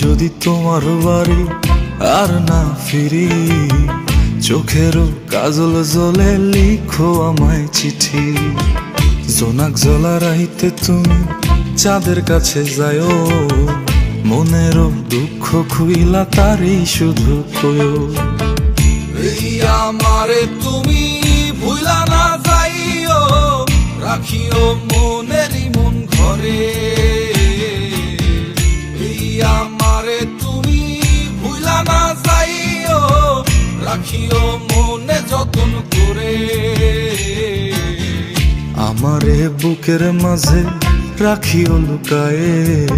যদি তোমার বাড়ি আর না ফিরি চোখেরও কাজল জলে লিখো আমায় চিঠি। জোনাক জলা রাইতে তুমি চাঁদের কাছে যায়ও মনেরও দুঃখ খুইলা তারই শুধু কয়ো আমারে তুমি ভুলা না যাইও, রাখিও রাখিও মনে যতন করে। আমারে বুকের মাঝে রাখিও লুকায়ে।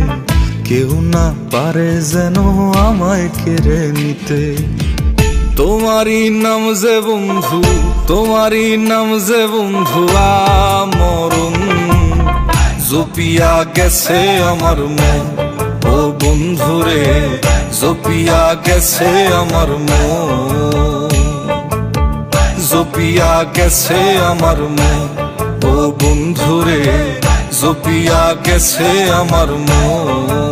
কেউ না পারে যেন আমায় কেড়ে নিতে। তোমারই নাম যে বন্ধু, তোমারই নাম যে বন্ধু, আমরণ। জপিয়া গেছে আমার মন, ও বন্ধুরে, জপিয়া গেছে আমার মন। জপিয়া গেছে আমার মন ও বন্ধুরে জপিয়া গেছে আমার মন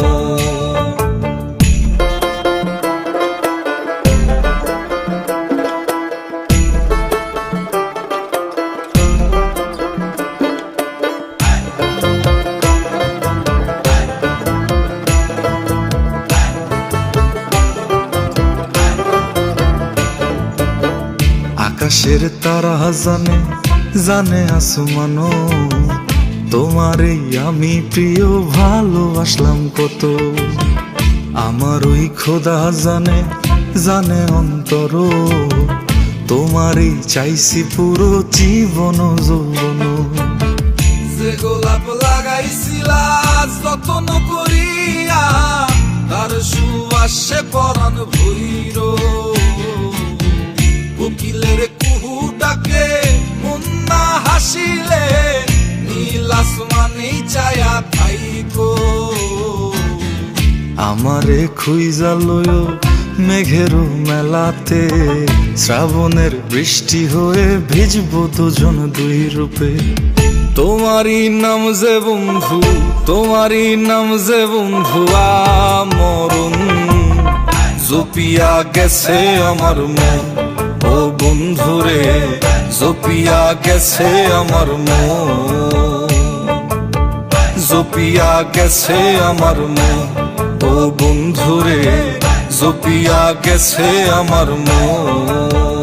আকাশের তারা জানে জানে আসমানো তোমারে আমি প্রিয়, ভালোবাসলাম কত। আমার ওই খোদা জানে জানে অন্তর তোমারই চাইছি পুরো জীবন যৌবন যে গোলাপ লাগাইছিলা, যতন আসমানি ছায়া থাইকো আমারে খুইজা লয় মেঘের মেলাতে। শ্রাবণের বৃষ্টি হয়ে ভিজব দুজন দুই রূপে। তোমারই নাম যে বন্ধু, তোমারই নাম যে বন্ধু আমরণ জপিয়া গেছে আমার মন ও বন্ধুরে, জপিয়া গেছে আমার মন জপিয়া গেছে আমার মন ও বন্ধুরে জপিয়া গেছে আমার মন